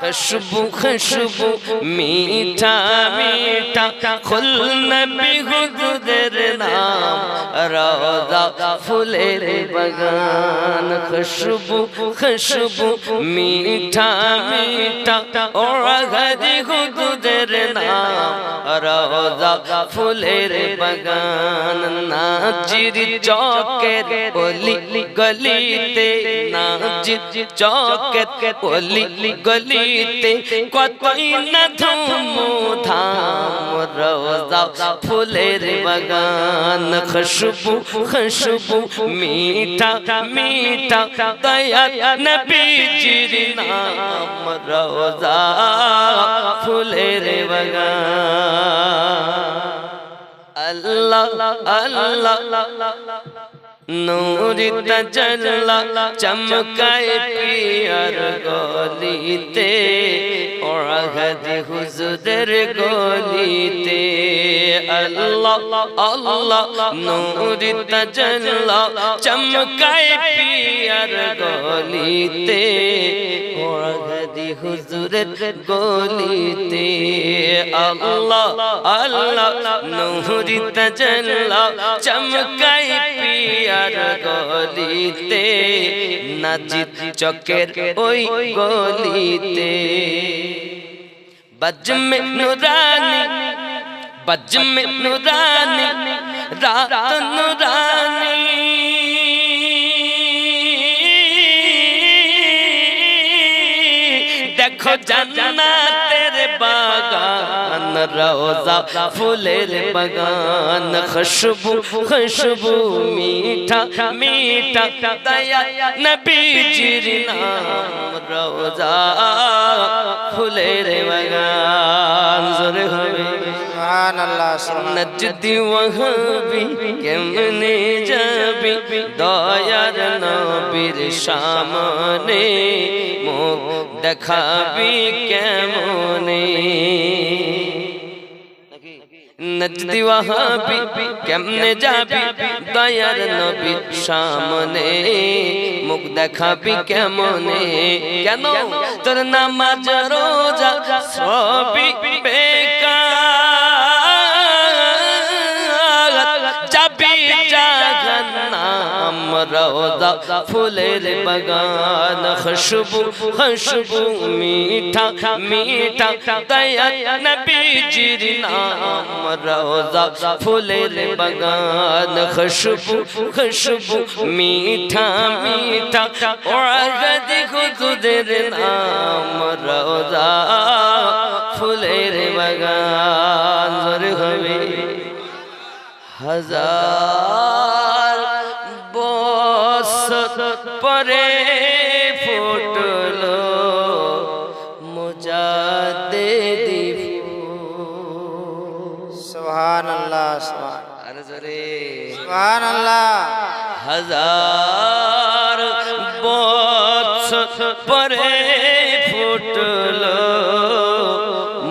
खुशबू खुशबू मीठा मीठा खुल नबी हुजूर नाम रोजा फुलेर बगान खुशबू खुशबू मीठा मीठा और गदी তোদের নাম রোজা ফুলের বাগান, নাজির চকের বলি গলিতে না নাজির চকের বলি গলিতে, কতই না ধুম ধাম রোজা ফুলের বাগান খুশবু খুশবু মিঠা মিঠা, দয়া নবীজির নাম রোজা ফুলের বাগান। আল্লাহ আল্লাহ, নূরি তাজাল্লা, চমকায় পিয়ার গলিতে ওরাগাদি হুজুরের গলিতে আল্লাহ আল্লাহ, নূরি তাজাল্লা চমকায় পিয়ার গলিতে। ওরাগাদি হুজুরের গলিতে আল্লাহ আল্লাহ, নূরি তাজাল্লা চমকায় পিয়ার গলিতে। নাজিদ চকের ওই গলিতে। বজমে নুরানি বজমে নুরানি রাত নুরানি দেখো জান্নাতের বাগান রোজা ফুলের বাগান খুশবু খুশবু মিঠা মিঠা দয়া নবীজির নাম রোজা ফুলের বাগান জোরে হবে। সুবহানাল্লাহ। নজদি ওয়াহাবি কেমনে যাবি? দয়ার নবীর সামনে মুখ দেখাবি কেমনে? নজদি ওয়াহাবি কেমনে যাবি? দয়ার নবীর সামনে মুখ দেখাবি কেমনে? কেন? তোর নামাজ রোজা সবই রোজা ফুলের বাগান খুশবু খুশবু মিঠা মিঠা দয়া নবীজির নাম রোজা ফুলের বাগান খুশবু খুশবু মিঠা মিঠা ওয়াগদি হুজুরের নাম রোজা ফুলের বাগান হবে হাজার মোজাদে সুবহানাল্লাহ সুবহান। আরে জোরে। সুবহানাল্লাহ। হাজার বছর পরে ফুটলো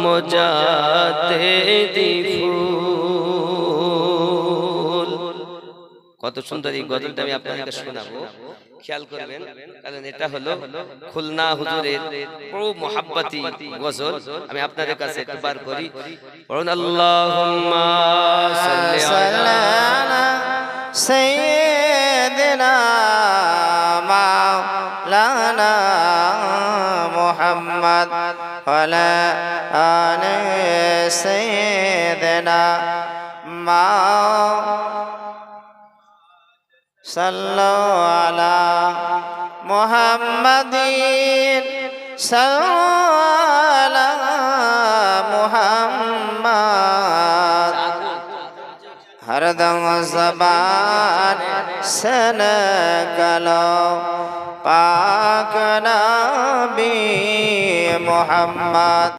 মজাতে ফুল কত সুন্দর এই গজলটা আমি আপনাদেরকে শোনাবো। খেয়াল করবেন কারণ এটা হলো খুলনা হুজুরের বড় মোহাব্বতি গজল। আমি আপনাদের কাছে একবার করি। পড়ুন আল্লাহুম্মা সাল্লি আলা সাইয়্যিদিনা মাওলানা মুহাম্মদ ওয়ালা আলি সাইয়্যিদিনা মাও صلوا على محمد صلوا على محمد ہر دم زبان سن گلو پاک نبی محمد